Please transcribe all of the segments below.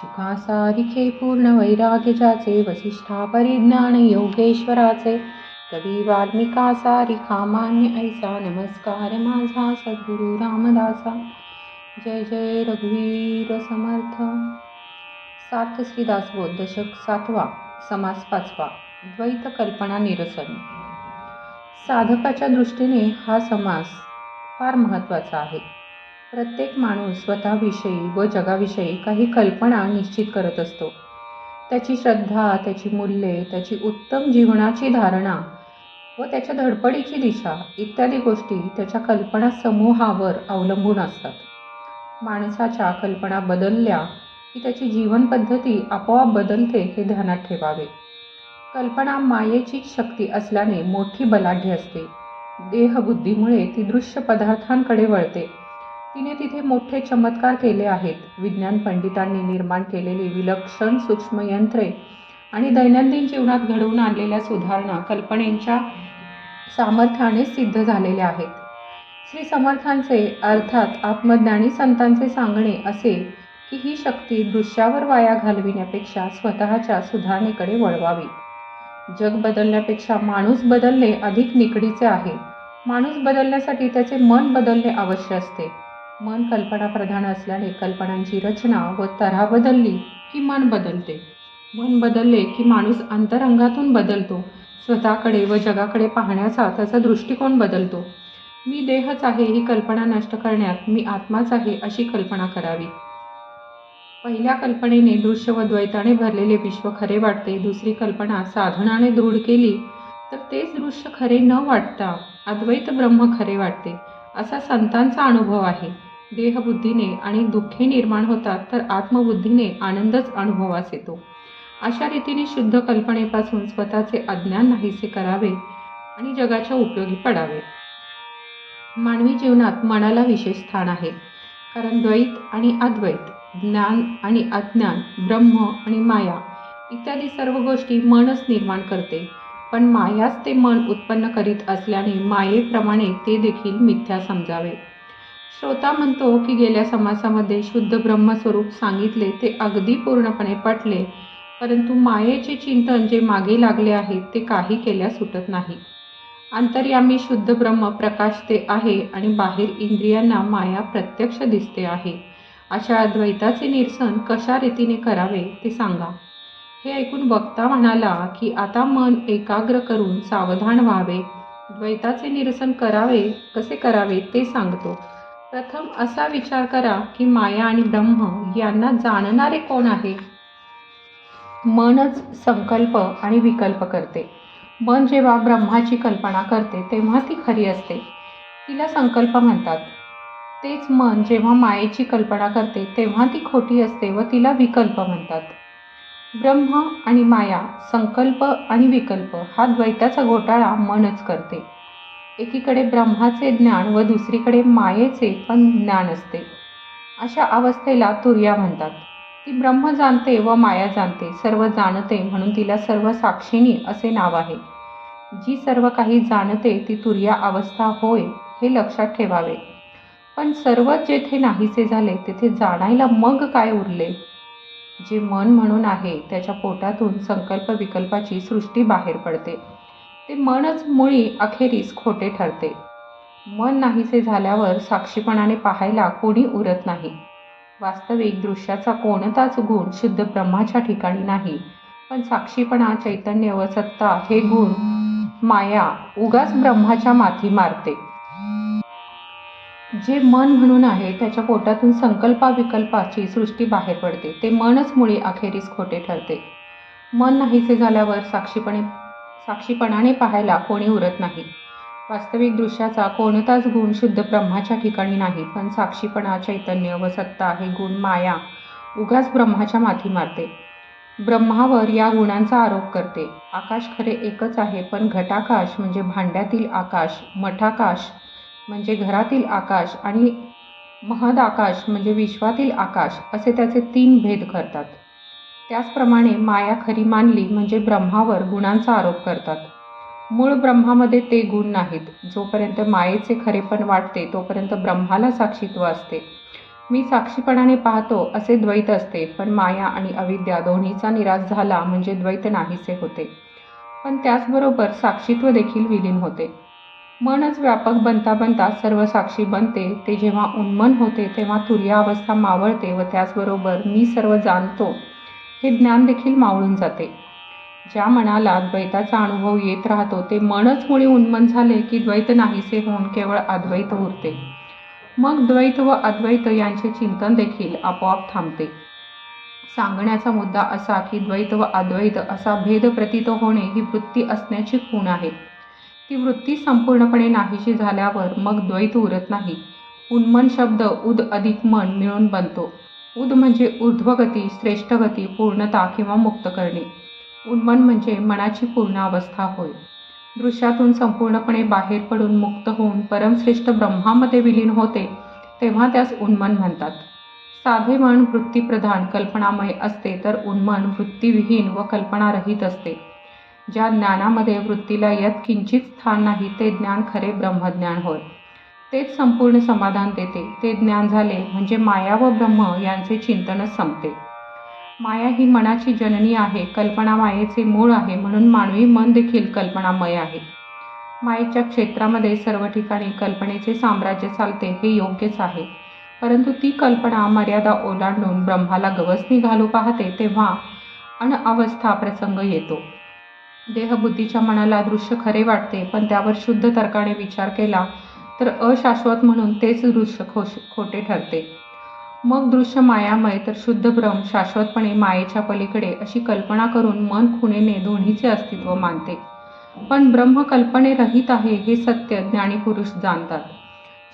सुखासारिखे पूर्ण वैराग्यजाचे वसिष्ठा परिज्ञान योगेश्वराचे कवी वाल्मिका सारिखा मान्य ऐसा नमस्कार माझा सद्गुरु रामदासा. जय जय रघुवीर समर्थ. सार्थ श्रीदासबोध दशक सातवा समास पाचवा द्वैत कल्पना निरसन. साधकाच्या दृष्टीने हा समास फार महत्त्वाचा आहे. प्रत्येक माणूस स्वतःविषयी व जगाविषयी काही कल्पना निश्चित करत असतो. त्याची श्रद्धा त्याची मूल्ये त्याची उत्तम जीवनाची धारणा व त्याच्या धडपडीची दिशा इत्यादी गोष्टी त्याच्या कल्पना समूहावर अवलंबून असतात. माणसाच्या कल्पना बदलल्या की त्याची जीवनपद्धती आपोआप बदलते हे ध्यानात ठेवावे. कल्पना मायेची शक्ती असल्याने मोठी बलाढ्य असते. देहबुद्धीमुळे ती दृश्य पदार्थांकडे वळते. तिने तिथे मोठे चमत्कार केले आहेत. विज्ञान पंडितांनी निर्माण केलेली विलक्षण सूक्ष्म यंत्रे आणि दैनंदिन जीवनात घडवून आणलेल्या सुधारणा कल्पनेच्या सामर्थ्याने सिद्ध झालेल्या आहेत. श्री समर्थांचे अर्थात आत्मज्ञानी संतांचे सांगणे असे की ही शक्ती दृश्यावर वाया घालविण्यापेक्षा स्वतःच्या सुधारणेकडे वळवावी. जग बदलण्यापेक्षा माणूस बदलणे अधिक निकडीचे आहे. माणूस बदलण्यासाठी त्याचे मन बदलणे आवश्यक असते. मन कल्पना प्रधान असल्याने कल्पनांची रचना व तऱ्हा बदलली की मन बदलते. मन बदलले की माणूस अंतरंगातून बदलतो. स्वतःकडे व जगाकडे पाहण्याचा त्याचा दृष्टिकोन बदलतो. मी देहच आहे ही कल्पना नष्ट करण्यात मी आत्माच आहे अशी कल्पना करावी. पहिल्या कल्पनेने दृश्य व द्वैताने भरलेले विश्व खरे वाटते. दुसरी कल्पना साधनाने दृढ केली तर तेच दृश्य खरे न वाटता अद्वैत ब्रह्म खरे वाटते. असा संतांचा अनुभव आहे. देहबुद्धीने आणि दुःखे निर्माण होतात तर आत्मबुद्धीने आनंदच अनुभवास येतो. अशा रीतीने शुद्ध कल्पनेपासून स्वतःचे अज्ञान नाहीसे करावे आणि जगाच्या उपयोगी पडावे. मानवी जीवनात मनाला विशेष स्थान आहे कारण द्वैत आणि अद्वैत ज्ञान आणि अज्ञान ब्रह्म आणि माया इत्यादी सर्व गोष्टी मनच निर्माण करते. पण मायाच ते मन उत्पन्न करीत असल्याने मायेप्रमाणे ते देखील मिथ्या समजावे. श्रोता म्हणतो की गेल्या समासामध्ये शुद्ध ब्रह्मस्वरूप सांगितले ते अगदी पूर्णपणे पटले परंतु मायेचे चिंतन जे मागे लागले आहे ते काही केल्यास सुटत नाही. अंतर्यामी शुद्ध ब्रह्म प्रकाशते आहे आणि बाहेर इंद्रियांना माया प्रत्यक्ष दिसते आहे. अशा अद्वैताचे निरसन कशा रीतीने करावे ते सांगा. हे ऐकून वक्ता म्हणाला की आता मन एकाग्र करून सावधान व्हावे. द्वैताचे निरसन करावे कसे करावे ते सांगतो. प्रथम असा विचार करा की माया आणि ब्रह्म यांना जाणणारे कोण आहे? मनच संकल्प आणि विकल्प करते. मन जेव्हा ब्रह्माची कल्पना करते तेव्हा ती खरी असते. तिला संकल्प म्हणतात. तेच मन जेव्हा मायेची कल्पना करते तेव्हा ती खोटी असते व तिला विकल्प म्हणतात. ब्रह्म आणि माया संकल्प आणि विकल्प हा द्वैताचा घोटाळा मनच करते. एकीकडे ब्रह्माचे ज्ञान व दुसरीकडे मायेचे पण ज्ञान असते. अशा अवस्थेला तुर्या म्हणतात. ती ब्रह्म जाणते व माया जाणते सर्व जाणते म्हणून तिला सर्व साक्षिणी असे नाव आहे. जी सर्व काही जाणते ती तुर्या अवस्था होय हे लक्षात ठेवावे. पण सर्व जेथे नाहीसे झाले तेथे जाणायला मग काय उरले? जे मन म्हणून आहे त्याच्या पोटातून संकल्प विकल्पाची सृष्टी बाहेर पडते. ते मनच मुळी अखेरीस खोटे ठरते. मन नाहीसे झाल्यावर साक्षीपणाने पाहायला कोणी उरत नाही. वास्तविक दृश्याचा कोणताच गुण शुद्ध ब्रह्माच्या ठिकाणी नाही. पण साक्षीपणा चैतन्य व सत्ता हे गुण माया उगाच ब्रह्माच्या माथी मारते. जे मन म्हणून आहे त्याच्या पोटातून संकल्पाविकल्पाची सृष्टी बाहेर पडते. ते मनच मुळी अखेरीस खोटे ठरते. मन नाहीसे झाल्यावर साक्षीपणे साक्षीपणाने पाहायला कोणी उरत नाही. वास्तविक दृश्याचा कोणताच गुण शुद्ध ब्रह्माच्या ठिकाणी नाही पण साक्षीपणा चैतन्य व सत्ता हे गुण माया उगाच ब्रह्माच्या माथी मारते. ब्रह्मावर या गुणांचा आरोप करते. आकाश खरे एकच आहे पण घटाकाश म्हणजे भांड्यातील आकाश मठाकाश म्हणजे घरातील आकाश आणि महद आकाश म्हणजे विश्वातील आकाश असे त्याचे तीन भेद करतात त्याचप्रमाणे माया खरी मानली म्हणजे ब्रह्मावर गुणांचा आरोप करतात. मूळ ब्रह्मामध्ये ते गुण नाहीत. जोपर्यंत मायेचे खरेपण वाटते तोपर्यंत ब्रह्माला साक्षीत्व असते. मी साक्षीपणाने पाहतो असे द्वैत असते. पण माया आणि अविद्या दोन्हीचा निराश झाला म्हणजे द्वैत नाहीसे होते. पण त्याचबरोबर साक्षीत्व देखील विलीन होते. मनच व्यापक बनता बनता सर्व साक्षी बनते. ते जेव्हा उन्मन होते तेव्हा तुर्या अवस्था मावळते व त्याचबरोबर मी सर्व जाणतो. हे ज्ञान देखील मावळून जाते. ज्या मनाला द्वैताचा अनुभव येत राहतो ते मनच मुळे उन्मन झाले की द्वैत नाहीसे होऊन केवळ अद्वैत उरते. मग द्वैत व अद्वैत यांचे चिंतन देखील आपोआप थांबते. सांगण्याचा मुद्दा असा की द्वैत व अद्वैत असा भेद प्रतीत होणे ही वृत्ती असण्याची खूण आहे. ती वृत्ती संपूर्णपणे नाहीशी झाल्यावर मग द्वैत उरत नाही. उन्मन शब्द उद अधिक मन मिळून बनतो. उद म्हणजे ऊर्ध्वगती श्रेष्ठ गती पूर्णता किंवा मुक्त करणे. उन्मन म्हणजे मनाची पूर्ण अवस्था होय. दृश्यातून संपूर्णपणे बाहेर पडून मुक्त होऊन परमश्रेष्ठ ब्रह्मामध्ये विलीन होते तेव्हा त्यास उन्मन म्हणतात. साधे मन वृत्तीप्रधान कल्पनामय असते तर उन्मन वृत्तीविहीन व कल्पनारहित असते. ज्या ज्ञानामध्ये वृत्तीला यत किंचित स्थान नाही ते ज्ञान खरे ब्रह्मज्ञान होय. तेच संपूर्ण समाधान देते. ते ज्ञान झाले म्हणजे माया व ब्रह्म यांचे चिंतनच संपते. माया ही मनाची जननी आहे कल्पना मायेचे मूळ आहे म्हणून मानवी मन देखील कल्पनामय आहे. मायेच्या क्षेत्रामध्ये सर्व ठिकाणी कल्पनेचे साम्राज्य चालते हे योग्यच आहे. परंतु ती कल्पना मर्यादा ओलांडून ब्रह्माला गवसणी घालू पाहते तेव्हा अनअवस्था प्रसंग येतो. देहबुद्धीच्या मनाला दृश्य खरे वाटते पण त्यावर शुद्ध तर्काने विचार केला तर अशाश्वत म्हणून तेच दृश्य खोश खोटे ठरते. मग दृश्य मायामय तर शुद्ध भ्रम शाश्वतपणे मायेच्या पलीकडे अशी कल्पना करून मन खुणेने दोन्हीचे अस्तित्व मानते. पण ब्रह्म कल्पने रहित आहे हे सत्य ज्ञानी पुरुष जाणतात.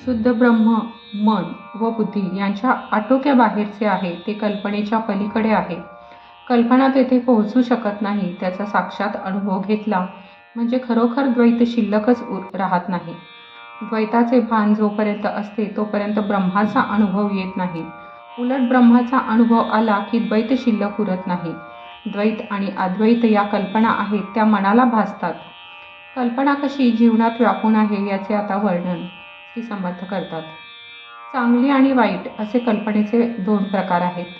शुद्ध ब्रह्म मन व बुद्धी यांच्या आटोक्या बाहेरचे आहे ते कल्पनेच्या पलीकडे आहे. कल्पना तेथे पोहोचू शकत नाही त्याचा साक्षात अनुभव घेतला म्हणजे खरोखर द्वैत शिल्लकच राहत नाही. द्वैताचे भान जोपर्यंत असते तोपर्यंत ब्रह्माचा अनुभव येत नाही. उलट ब्रह्माचा अनुभव आला की द्वैत शिल्लक उरत नाही. द्वैत आणि अद्वैत या कल्पना आहेत त्या मनाला भासतात. कल्पना कशी जीवनात व्यापून आहे याचे आता वर्णन श्री समर्थ करतात. चांगली आणि वाईट असे कल्पनेचे दोन प्रकार आहेत.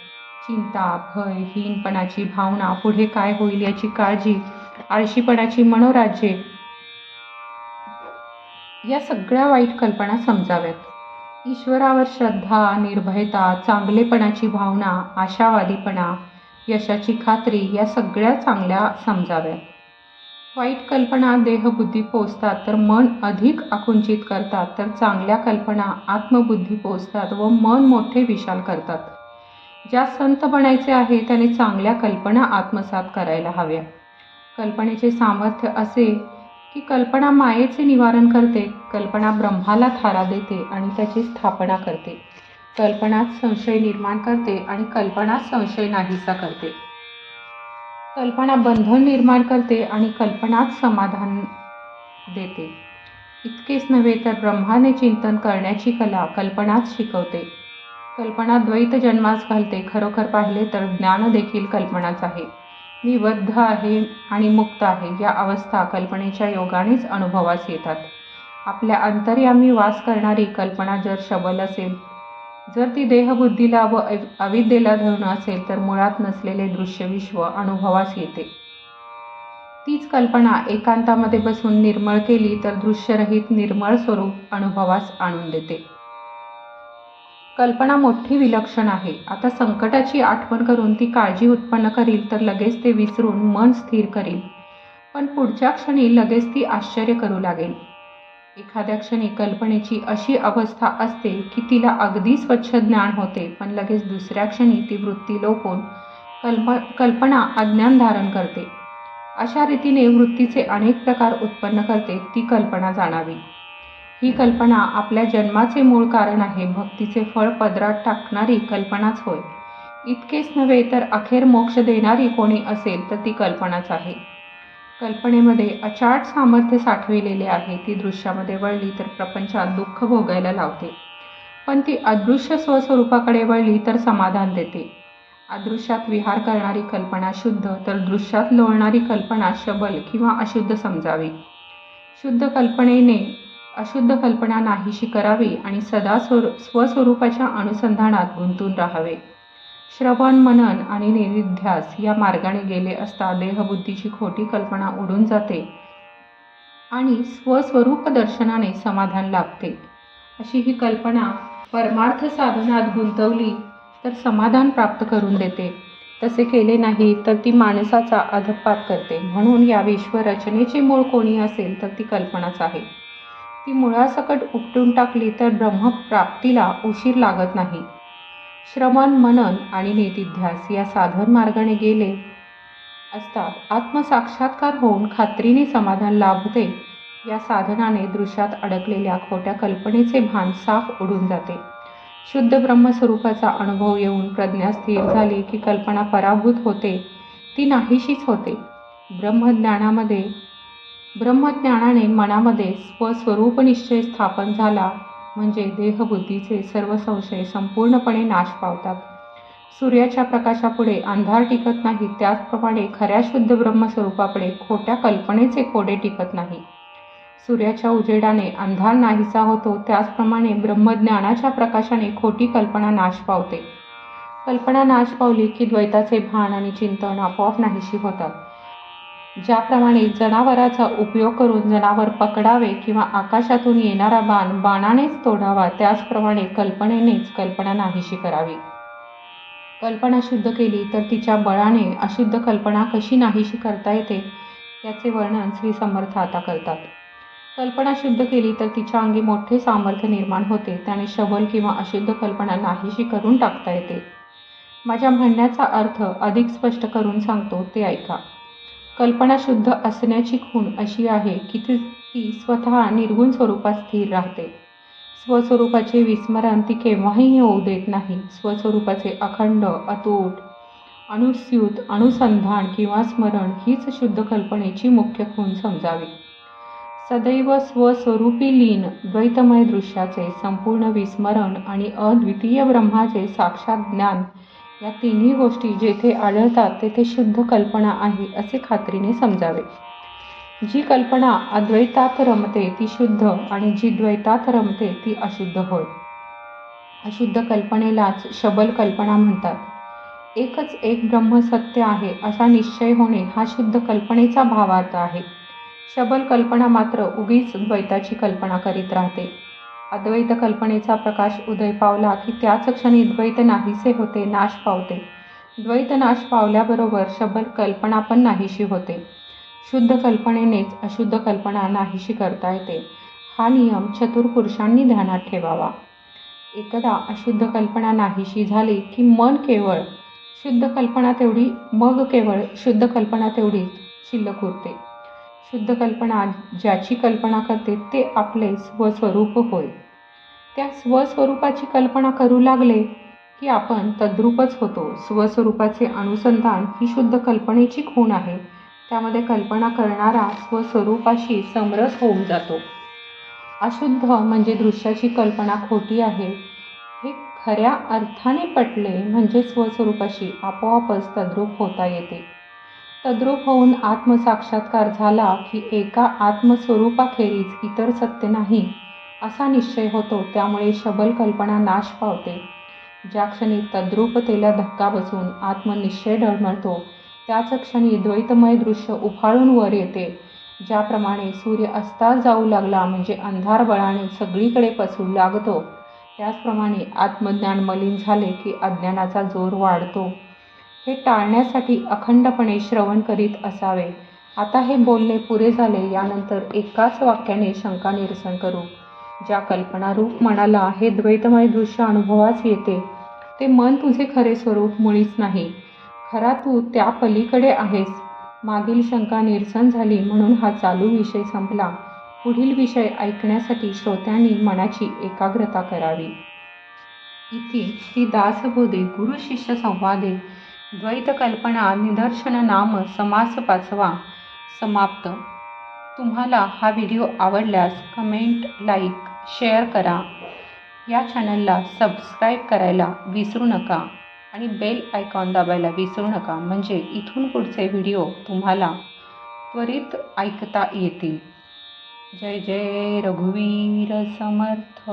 चिंता भय हीनपणाची भावना पुढे काय होईल याची काळजी आळशीपणाची मनोराज्ये या सगळ्या वाईट कल्पना समजाव्यात. ईश्वरावर श्रद्धा निर्भयता चांगलेपणाची भावना आशावादीपणा यशाची खात्री या सगळ्या चांगल्या समजाव्यात. वाईट कल्पना देहबुद्धी पोचतात तर मन अधिक आकुंचित करतात तर चांगल्या कल्पना आत्मबुद्धी पोचतात व मन मोठे विशाल करतात. ज्या संत बनायचे आहे त्याने चांगल्या कल्पना आत्मसात करायला हव्या. कल्पनेचे सामर्थ्य असे की कल्पना मायेचे निवारण करते कल्पना ब्रह्माला थारा देते आणि त्याची स्थापना करते. कल्पनात संशय निर्माण करते आणि कल्पना संशय नाहीसा करते. कल्पना बंधन निर्माण करते आणि कल्पनात समाधान देते. इतकेच नव्हे तर ब्रह्माने चिंतन करण्याची कला कल्पनाच शिकवते. कल्पना द्वैत जन्मास घालते खरोखर पाहिले तर ज्ञान देखील कल्पनाच आहे. मी बद्ध आहे आणि मुक्त आहे या अवस्था कल्पनेच्या योगानेच अनुभवास येतात. आपल्या अंतर्यामी वास करणारी कल्पना जर शबल असेल जर ती देहबुद्धीला व अविद्येला धरून असेल तर मुळात नसलेले दृश्यविश्व अनुभवास येते. तीच कल्पना एकांतामध्ये बसून निर्मळ केली तर दृश्यरहित निर्मळ स्वरूप अनुभवास आणून देते. कल्पना मोठी विलक्षण आहे. आता संकटाची आठवण करून ती काळजी उत्पन्न करील तर लगेच ते विसरून मन स्थिर करील. पण पुढच्या क्षणी लगेच ती आश्चर्य करू लागेल. एखाद्या क्षणी कल्पनेची अशी अवस्था असते की तिला अगदी स्वच्छ ज्ञान होते पण लगेच दुसऱ्या क्षणी ती वृत्ती लोपून कल्प कल्पना अज्ञान धारण करते. अशा रीतीने वृत्तीचे अनेक प्रकार उत्पन्न करते ती कल्पना जाणावी. ही कल्पना आपल्या जन्माचे मूळ कारण आहे. भक्तीचे फळ पदरात टाकणारी कल्पनाच होय. इतकेच नव्हे तर अखेर मोक्ष देणारी कोणी असेल तर ती कल्पनाच आहे. कल्पनेमध्ये अचाट सामर्थ्य साठविलेले आहे. ती दृश्यामध्ये वळली तर प्रपंचात दुःख भोगायला लावते. पण ती अदृश्य स्वस्वरूपाकडे वळली तर समाधान देते. अदृश्यात विहार करणारी कल्पना शुद्ध तर दृश्यात लोळणारी कल्पना शबल किंवा अशुद्ध समजावी. शुद्ध कल्पनेने अशुद्ध कल्पना नाहीशी करावी आणि सदा स्वर स्वस्वरूपाच्या अनुसंधानात गुंतून राहावे. श्रवण मनन आणि निरिध्यास या मार्गाने गेले असता देहबुद्धीची खोटी कल्पना उडून जाते आणि स्वस्वरूप दर्शनाने समाधान लाभते. अशी ही कल्पना परमार्थ साधनात गुंतवली तर समाधान प्राप्त करून देते. तसे केले नाही तर ती माणसाचा अधपात करते. म्हणून या विश्वरचनेचे मूळ कोणी असेल तर ती कल्पनाच आहे. ती मुळासकट उपटून टाकली तर ब्रह्मप्राप्तीला उशीर लागत नाही. श्रवण मनन आणि नेतिध्यास या साधन मार्गाने गेले असता आत्मसाक्षात्कार होऊन खात्रीने समाधान लाभते. या साधनाने दृश्यात अडकलेल्या खोट्या कल्पनेचे भान साफ उडून जाते. शुद्ध ब्रह्मस्वरूपाचा अनुभव येऊन प्रज्ञा स्थिर झाली की कल्पना पराभूत होते. ती नाहीशीच होते. ब्रह्मज्ञानामध्ये ब्रह्मज्ञानाने मनामध्ये स्वस्वरूप निश्चय स्थापन झाला म्हणजे देहबुद्धीचे सर्व संशय संपूर्णपणे नाश पावतात. सूर्याच्या प्रकाशापुढे अंधार टिकत नाही त्याचप्रमाणे खऱ्या शुद्ध ब्रह्मस्वरूपापुढे खोट्या कल्पनेचे कोडे टिकत नाही. सूर्याच्या उजेडाने अंधार नाहीसा होतो त्याचप्रमाणे ब्रह्मज्ञानाच्या प्रकाशाने खोटी कल्पना नाश पावते. कल्पना नाश पावली की द्वैताचे भान आणि चिंतन आपोआप नाहीशी होतात. ज्याप्रमाणे जनावराचा उपयोग करून जनावर पकडावे किंवा आकाशातून येणारा बाण बाणानेच तोडावा त्याचप्रमाणे कल्पनेनेच कल्पना नाहीशी करावी. कल्पना शुद्ध केली तर तिच्या बळाने अशुद्ध कल्पना कशी नाहीशी करता येते याचे वर्णन श्री समर्थ आता करतात. कल्पना शुद्ध केली तर तिच्या अंगी मोठे सामर्थ्य निर्माण होते त्याने शबल किंवा अशुद्ध कल्पना नाहीशी करून टाकता येते. माझ्या म्हणण्याचा अर्थ अधिक स्पष्ट करून सांगतो ते ऐका. कल्पना शुद्ध असण्याची खूण अशी आहे की ती ती स्वतः निर्गुण स्वरूपात स्थिर राहते. स्वस्वरूपाचे विस्मरण ती केव्हाही होऊ देत नाही. स्वस्वरूपाचे अखंड अतूट अनुस्यूत अनुसंधान किंवा स्मरण हीच शुद्ध कल्पनेची मुख्य खूण समजावी. सदैव स्वस्वरूपी लीन द्वैतमय दृश्याचे संपूर्ण विस्मरण आणि अद्वितीय ब्रह्माचे साक्षात ज्ञान या तिन्ही गोष्टी जेथे आढळतात तेथे शुद्ध कल्पना आहे असे खात्रीने समजावे. जी कल्पना अद्वैतात रमते ती शुद्ध आणि जी द्वैतात रमते ती अशुद्ध होय. अशुद्ध कल्पनेलाच शबल कल्पना म्हणतात. एकच एक ब्रह्म सत्य आहे असा निश्चय होणे हा शुद्ध कल्पनेचा भावार्थ आहे. शबल कल्पना मात्र उगीच द्वैताची कल्पना करीत राहते. अद्वैत कल्पनेचा प्रकाश उदय पावला की त्याच क्षणी द्वैत नाहीसे होते नाश पावते. द्वैत नाश पावल्याबरोबर शब्द कल्पना पण नाहीशी होते. शुद्ध कल्पनेनेच अशुद्ध कल्पना नाहीशी करता येते. हा नियम चतुर पुरुषांनी ध्यानात ठेवावा. एकदा अशुद्ध कल्पना नाहीशी झाली की मन केवळ शुद्ध कल्पना तेवढी मग केवळ शुद्ध कल्पना तेवढीच शिल्लक उरते. शुद्ध कल्पना ज्याची कल्पना करते ते आपले स्वस्वरूप होय. त्या स्वस्वरूपाची कल्पना करू लागले की आपण तद्रूपच होतो. स्वस्वरूपाचे अनुसंधान ही शुद्ध कल्पनेची खूण आहे. त्यामध्ये कल्पना करणारा स्वस्वरूपाशी समरस होऊन जातो. अशुद्ध म्हणजे दृश्याची कल्पना खोटी आहे. हे खऱ्या अर्थाने पटले म्हणजे स्वस्वरूपाशी आपोआपच तद्रूप होता येते. तद्रूप होऊन आत्मसाक्षात्कार झाला की एका आत्मस्वरूपाखेरीज इतर सत्य नाही असा निश्चय होतो त्यामुळे शबल कल्पना नाश पावते. ज्या क्षणी तद्रूपतेला धक्का बसून आत्मनिश्चय डळमळतो त्याच क्षणी द्वैतमय दृश्य उफाळून वर येते ज्याप्रमाणे सूर्य अस्तास जाऊ लागला म्हणजे अंधार बळाने सगळीकडे पसरू लागतो. त्याचप्रमाणे आत्मज्ञान मलिन झाले की अज्ञानाचा जोर वाढतो. हे टाळण्यासाठी अखंडपणे श्रवण करीत असावे. आता हे बोलणे पुरे झाले यानंतर एकाच वाक्याने शंका निरसन करू. ज्या कल्पनारूप मनाला हे द्वैतमय दृश्य अनुभवास येते ते मन तुझे खरे स्वरूप मुळीच नाही. खरा तू त्या पलीकडे आहेस. मागील शंका निरसन झाली म्हणून हा चालू विषय संपला. पुढील विषय ऐकण्यासाठी श्रोत्यांनी मनाची एकाग्रता करावी. इथे श्री दासबोधे गुरु शिष्य संवादे द्वैत कल्पना निदर्शन नाम समास पाचवा समाप्त. तुम्हाला हा व्हिडिओ आवडल्यास कमेंट लाईक शेअर करा. या चॅनलला सबस्क्राईब करायला विसरू नका आणि बेल आयकॉन दाबायला विसरू नका. म्हणजे इथून पुढचे व्हिडिओ तुम्हाला त्वरित ऐकता येतील. जय जय रघुवीर समर्थ.